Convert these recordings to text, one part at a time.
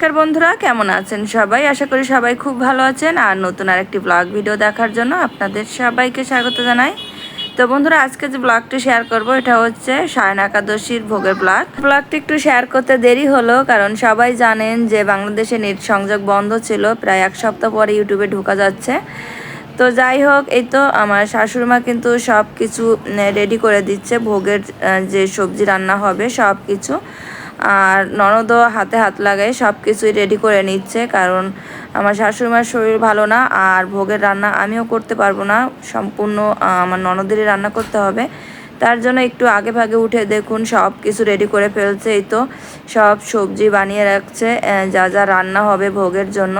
নমস্কার বন্ধুরা, কেমন আছেন সবাই? আশা করি সবাই খুব ভালো আছেন। আর নতুন আরেকটি ব্লগ ভিডিও দেখার জন্য আপনাদের সবাইকে স্বাগত জানাই। তো বন্ধুরা, আজকে যে ব্লগটি শেয়ার করব, এটা হচ্ছে সায়ন একাদশীর ভোগের ব্লগ ব্লগটি একটু শেয়ার করতে দেরি হলো, কারণ সবাই জানেন যে বাংলাদেশে নেট সংযোগ বন্ধ ছিল, প্রায় এক সপ্তাহ পরে ইউটিউবে ঢোকা যাচ্ছে। তো যাই হোক, এই তো আমার শাশুড়িমা কিন্তু সব কিছু রেডি করে দিচ্ছে। ভোগের যে সবজি রান্না হবে সব কিছু আর ননদও হাতে হাত লাগায় সব কিছুই রেডি করে নিচ্ছে, কারণ আমার শাশুড়িমার শরীর ভালো না আর ভোগের রান্না আমিও করতে পারব না, সম্পূর্ণ আমার ননদেরই রান্না করতে হবে। তার জন্য একটু আগে ভাগে উঠে দেখুন, সব কিছু রেডি করে ফেলছে এই তো। সব সবজি বানিয়ে রাখছে যা যা রান্না হবে ভোগের জন্য।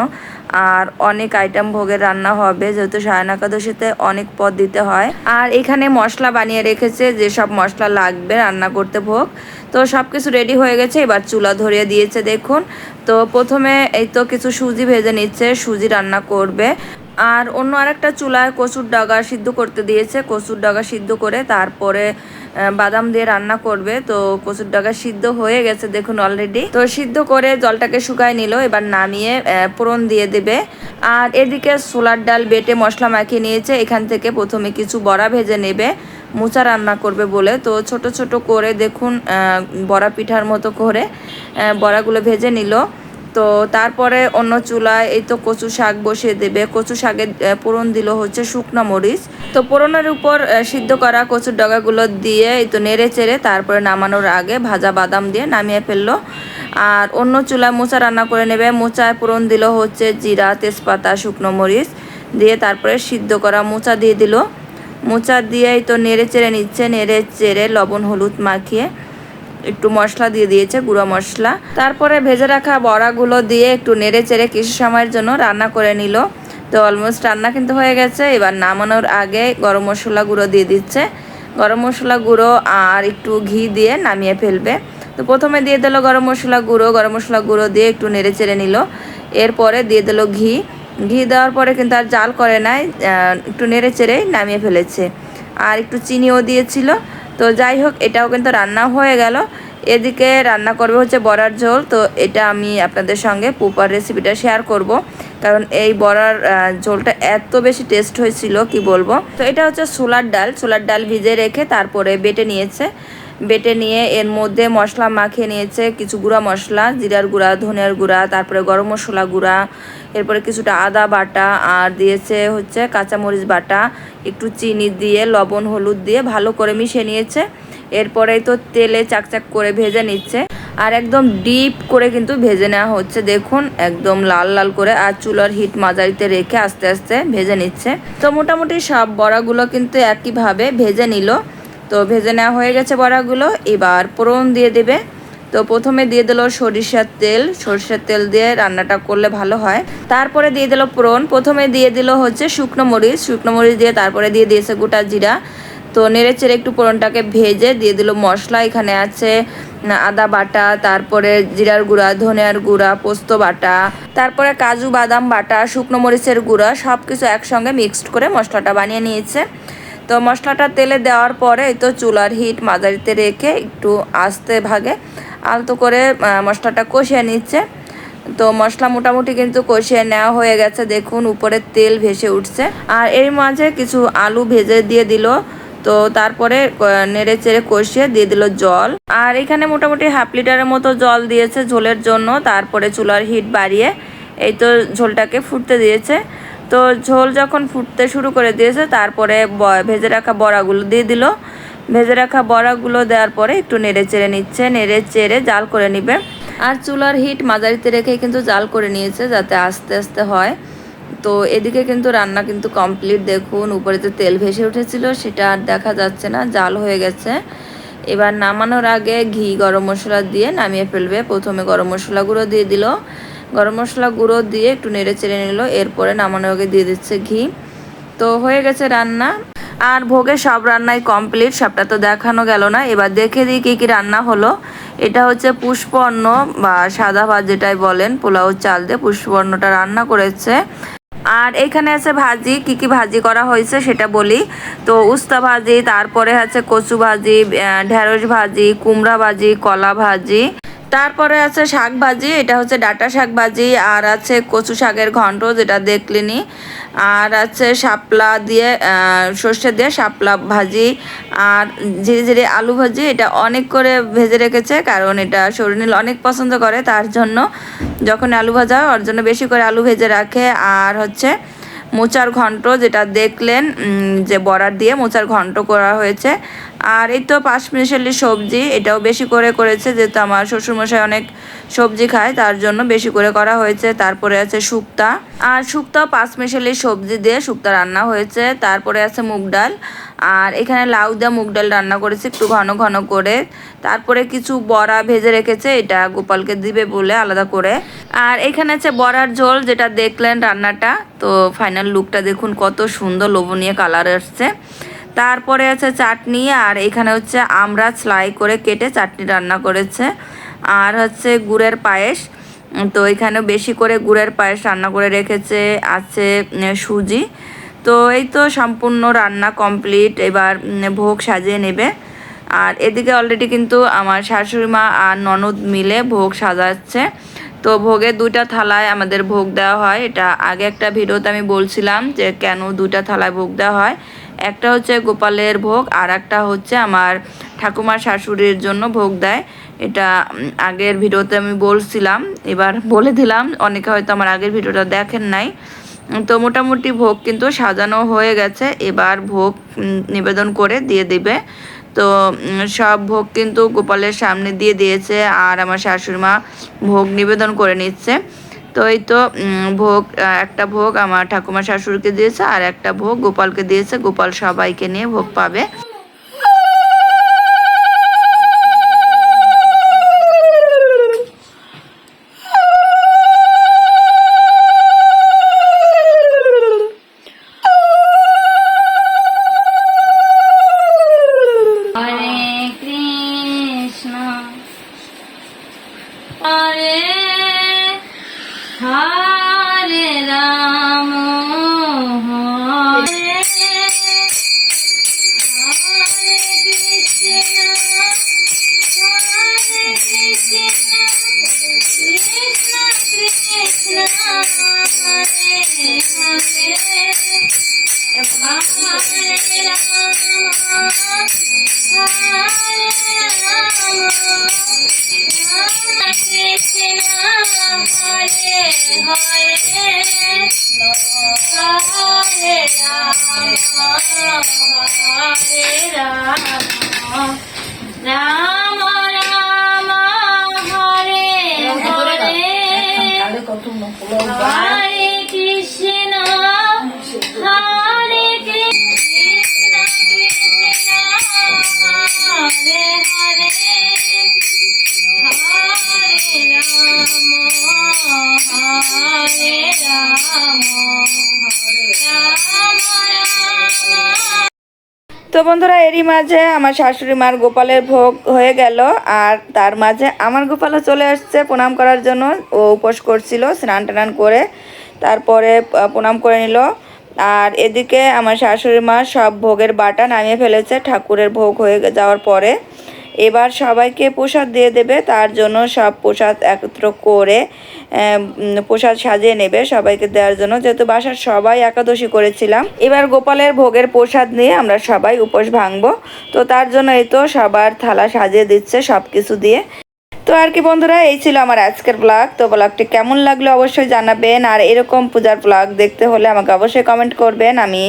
আর অনেক আইটেম ভোগের রান্না হবে, যেহেতু সায়ন একাদশীতে অনেক পদ দিতে হয়। আর এখানে মশলা বানিয়ে রেখেছে যে সব মশলা লাগবে রান্না করতে ভোগ। তো সব কিছু রেডি হয়ে গেছে, এবার চুলা ধরিয়ে দিয়েছে দেখুন। তো প্রথমে এই তো কিছু সুজি ভেজে নিচ্ছে, সুজি রান্না করবে। আর অন্য আরেকটা চুলায় কচুর ডাগা সিদ্ধ করতে দিয়েছে। কচুর ডাগা সিদ্ধ করে তারপরে বাদাম দিয়ে রান্না করবে। তো কচুর ডাগা সিদ্ধ হয়ে গেছে দেখুন অলরেডি তো সিদ্ধ করে জলটাকে শুকায় নিল, এবার নামিয়ে ফোড়ন দিয়ে দেবে। আর এদিকে সোলার ডাল বেটে মশলা মাখিয়ে নিয়েছে। এখান থেকে প্রথমে কিছু বড়া ভেজে নেবে। মোচা রান্না করবে বলে। তো ছোট ছোট করে দেখুন বড়া পিঠার মতো করে বড়াগুলো ভেজে নিল। তো তারপরে অন্য চুলায় এই তো কচু শাক বসিয়ে দেবে। কচু আহ, ফোড়ন দিল হচ্ছে শুকনো মরিচ। তো ফোড়নের উপর সিদ্ধ করা কচুর ডগাগুলো দিয়ে এই তো নেড়ে চেড়ে তারপরে নামানোর আগে ভাজা বাদাম দিয়ে নামিয়ে ফেলল। আর অন্য চুলায় মোচা রান্না করে নেবে। মোচায় ফোড়ন দিল হচ্ছে জিরা তেজপাতা শুকনো মরিচ দিয়ে তারপরে সিদ্ধ করা মোচা দিয়ে দিল। মোচা দিয়েই তো নেড়ে চেড়ে নিচ্ছে। নেড়ে চেড়ে লবণ হলুদ মাখিয়ে একটু মশলা দিয়ে দিয়েছে, গুঁড়ো মশলা। তারপরে ভেজে রাখা বড়াগুলো দিয়ে একটু নেড়ে চেড়ে কিছু সময়ের জন্য রান্না করে নিল। তো অলমোস্ট রান্না কিন্তু হয়ে গেছে। এবার নামানোর আগে গরম মশলা গুঁড়ো দিয়ে দিচ্ছে। গরম মশলা গুঁড়ো আর একটু ঘি দিয়ে নামিয়ে ফেলবে। তো প্রথমে দিয়ে দিল গরম মশলা গুঁড়ো। গরম মশলা গুঁড়ো দিয়ে একটু নেড়ে চেড়ে নিল। এরপরে দিয়ে দিল ঘি। ঘি দেওয়ার পরে কিন্তু আর জাল করে নাই। একটু নেড়ে চেড়েই নামিয়ে ফেলেছে। আর একটু চিনিও দিয়েছিল। তো যাই হোক, এটাও কিন্তু রান্না হয়ে গেল। এদিকে রান্না করবে হচ্ছে বড়ার ঝোল। তো এটা আমি আপনাদের সঙ্গে পুপার রেসিপিটা শেয়ার করব। কারণ এই বড়ার ঝোলটা এত বেশি টেস্ট হয়েছিল, কি বলব? তো এটা হচ্ছে ছোলার ডাল। ছোলার ডাল ভিজে রেখে তারপরে বেটে নিয়েছে। বেটে নিয়ে এর মধ্যে মশলা মাখিয়ে নিয়েছে। কিছু গুঁড়া মশলা, জিরার গুঁড়া ধনের গুঁড়া, তারপরে গরম মশলা গুঁড়া, এরপরে কিছুটা আদা বাটা, আর দিয়েছে হচ্ছে কাঁচামরিচ বাটা, একটু চিনি দিয়ে, লবণ, হলুদ দিয়ে ভালো করে মিশিয়ে নিয়েছে। এরপরেই তো তেলে চাকচাক করে ভেজে নিচ্ছে। আর একদম ডিপ করে কিন্তু ভেজে নেওয়া হচ্ছে। দেখুন, একদম লাল লাল করে, আর চুলার হিট মাঝারিতে রেখে আস্তে আস্তে ভেজে নিচ্ছে। তো মোটামুটি সব বড়াগুলো কিন্তু একইভাবে ভেজে নিল। তো ভেজে নেওয়া হয়ে গেছে বড়াগুলো। এবার ফোড়ন দিয়ে দেবে। তো প্রথমে দিয়ে দিল সরিষার তেল। সরিষার তেল দিয়ে রান্নাটা করলে ভালো হয়। তারপরে দিয়ে দিল ফোড়ন। প্রথমে দিয়ে দিল হচ্ছে শুকনো মরিচ। শুকনো মরিচ দিয়ে তারপরে দিয়ে দিয়েছে গোটা জিরা। তো নেড়ে চেড়ে একটু ফোড়নটাকে ভেজে দিয়ে দিল মশলা। এখানে আছে আদা বাটা, তারপরে জিরার গুঁড়া, ধনিয়ার গুঁড়া, পোস্ত বাটা, তারপরে কাজু বাদাম বাটা, শুকনো মরিচের গুঁড়া সব কিছু একসঙ্গে মিক্সড করে মশলাটা বানিয়ে নিয়েছে। তো মশলাটা তেলে দেওয়ার পরে তো চুলার হিট মাঝারিতে রেখে একটু আস্তে ভাগে আলতো করে মশলাটা কষিয়ে নিচ্ছে। তো মশলা মোটামুটি কিন্তু কষিয়ে নেওয়া হয়ে গেছে, দেখুন উপরে তেল ভেসে উঠছে। আর এর মাঝে কিছু আলু ভেজে দিয়ে দিল, তো তারপরে নেড়ে চেড়ে কষিয়ে দিয়ে দিল জল। আর এখানে মোটামুটি হাফ লিটারের মতো জল দিয়েছে ঝোলের জন্য, তারপরে চুলার হিট বাড়িয়ে এই তো ঝোলটাকে ফুটতে দিয়েছে। তো ঝোল যখন ফুটতে শুরু করে দিয়েছে, তারপরে ভেজে রাখা বড়াগুলো দিয়ে দিল। ভেজে রাখা বড়াগুলো দেওয়ার পরে একটু নেড়ে চেড়ে নিচ্ছে, নেড়ে চেড়ে জাল করে নিবে। আর চুলার হিট মাঝারিতে রেখে কিন্তু জাল করে নিয়েছে যাতে আস্তে আস্তে হয়। তো এদিকে কিন্তু রান্না কিন্তু কমপ্লিট। দেখুন, উপরে যে তেল ভেসে উঠেছিল, সেটা আর দেখা যাচ্ছে না, জাল হয়ে গেছে। এবার নামানোর আগে ঘি গরম মশলা দিয়ে নামিয়ে ফেলবে। প্রথমে গরম মশলা গুঁড়ো দিয়ে দিল। গরম মশলা গুঁড়ো দিয়ে একটু নেড়ে চেড়ে নিল, এরপরে নামানোর আগে দিয়ে দিচ্ছে ঘি। তো হয়ে গেছে রান্না। আর ভোগে সব রান্নাই কমপ্লিট সবটা তো দেখানো গেল না। এবার দেখে দিই কী কী রান্না হলো। এটা হচ্ছে পুষ্পন্ন বা সাদা ভাত যেটাই বলেন পোলাও চাল দিয়ে পুষ্পন্নটা রান্না করেছে। আর এখানে আছে ভাজি, কি কি ভাজি করা হয়েছে সেটা বলি। তো উস্তা ভাজি, তারপরে আছে কচু ভাজি ঢ্যাঁড়স ভাজি, কুমড়া ভাজি, কলা ভাজি। তারপরে আছে শাক ভাজি এটা হচ্ছে ডাটা শাক ভাজি আর আছে কচু শাকের ঘন্ট যেটা দেখলেনি। আর আছে শাপলা দিয়ে সর্ষে দিয়ে শাপলা ভাজি, আর ধীরে ধীরে আলু ভাজি, এটা অনেক করে ভেজে রেখেছে কারণ এটা শরীর অনেক পছন্দ করে তার জন্য। যখন আলু ভাজা ওর জন্য বেশি করে আলু ভেজে রাখে। আর হচ্ছে মোচার ঘন্ট যেটা দেখলেন যে বড়ার দিয়ে মোচার ঘন্ট করা হয়েছে আর এই তো পাঁচ মিশালি সবজি, এটাও বেশি করে করেছে, যেহেতু আমার শ্বশুরমশাই অনেক সবজি খায়, তার জন্য বেশি করে করা হয়েছে। তারপরে আছে শুক্তা। আর শুক্তাও পাঁচ মিশালি সবজি দিয়ে শুক্তা রান্না হয়েছে। তারপরে আছে মুগ ডাল। আর এখানে লাউ দিয়ে মুগ ডাল রান্না করেছে, একটু ঘন ঘন করে। তারপরে কিছু বড়া ভেজে রেখেছে, এটা গোপালকে দিবে বলে আলাদা করে। আর এখানে আছে বড়ার ঝোল, যেটা দেখলেন রান্নাটা। তো ফাইনাল লুকটা দেখুন, কত সুন্দর, লোভনীয় কালার আসছে। তারপরে আছে চাটনি আর এখানে হচ্ছে আমরা স্লাই করে কেটে চাটনি রান্না করেছে। আর হচ্ছে গুড়ের পায়েস। তো এখানে বেশি করে গুড়ের পায়েস রান্না করে রেখেছে, আছে সুজি। তো এই তো সম্পূর্ণ রান্না কমপ্লিট। এবার ভোগ সাজিয়ে নেবে। আর এদিকে অলরেডি কিন্তু আমার শাশুড়ি মা আর ননদ মিলে ভোগ সাজাচ্ছে। তো ভোগের দুইটা থালায় আমাদের ভোগ দেওয়া হয়। এটা আগে একটা ভিডিওতে আমি বলছিলাম যে কেন দুইটা থালায় ভোগ দেওয়া হয়। একটা হচ্ছে গোপালের ভোগ আর একটা হচ্ছে আমার ঠাকুমার শাশুড়ির জন্য ভোগ দেয়। এটা আগের ভিডিওতে আমি বলছিলাম, এবার বলে দিলাম, অনেকে হয়তো আমার আগের ভিডিওটা দেখেন নাই। তো মোটামুটি ভোগ কিন্তু সাজানো হয়ে গেছে, এবার ভোগ নিবেদন করে দিয়ে দিবে। তো সব ভোগ কিন্তু গোপালের সামনে দিয়ে দিয়েছে, আর আমার শাশুড়ি মা ভোগ নিবেদন করে নিচ্ছে। তো এই তো ভোগ একটা ভোগ আমার ঠাকুমা শাশুড়িকে দিয়েছে আর একটা ভোগ গোপালকে দিয়েছে। গোপাল সবাইকে নিয়ে ভোগ পাবে। তো বন্ধুরা, এরই মাঝে আমার শাশুড়ি মার গোপালের ভোগ হয়ে গেল, আর তার মাঝে আমার গোপালও চলে আসছে প্রণাম করার জন্য। ও উপোস করছিল, স্নান টান করে তারপরে প্রণাম করে নিল। আর এদিকে আমার শাশুড়ি মা সব ভোগের বাটা নামিয়ে ফেলেছে, ঠাকুরের ভোগ হয়ে যাওয়ার পরে। এবার সবাইকে প্রসাদ দিয়ে দেবে, তার জন্য সব প্রসাদ একত্র করে প্রসাদ সাজিয়ে নেবে সবাইকে দেওয়ার জন্য। যেহেতু বাসার সবাই একাদশী করেছিলাম, এবার গোপালের ভোগের প্রসাদ নিয়ে আমরা সবাই উপোস ভাঙবো। তো তার জন্য এই তো সবার থালা সাজিয়ে দিচ্ছে সব কিছু দিয়ে। তো আর কি বন্ধুরা, এই ছিল আমার আজকের ব্লগ তো ব্লগটি কেমন লাগল অবশ্যই জানাবেন। আর এরকম পূজার ব্লগ দেখতে হলে আমাকে অবশ্যই কমেন্ট করবেন। আমি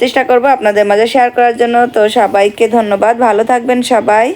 চেষ্টা করব আপনাদের মাঝে শেয়ার করার জন্য। তো সবাইকে ধন্যবাদ। ভালো থাকবেন সবাই।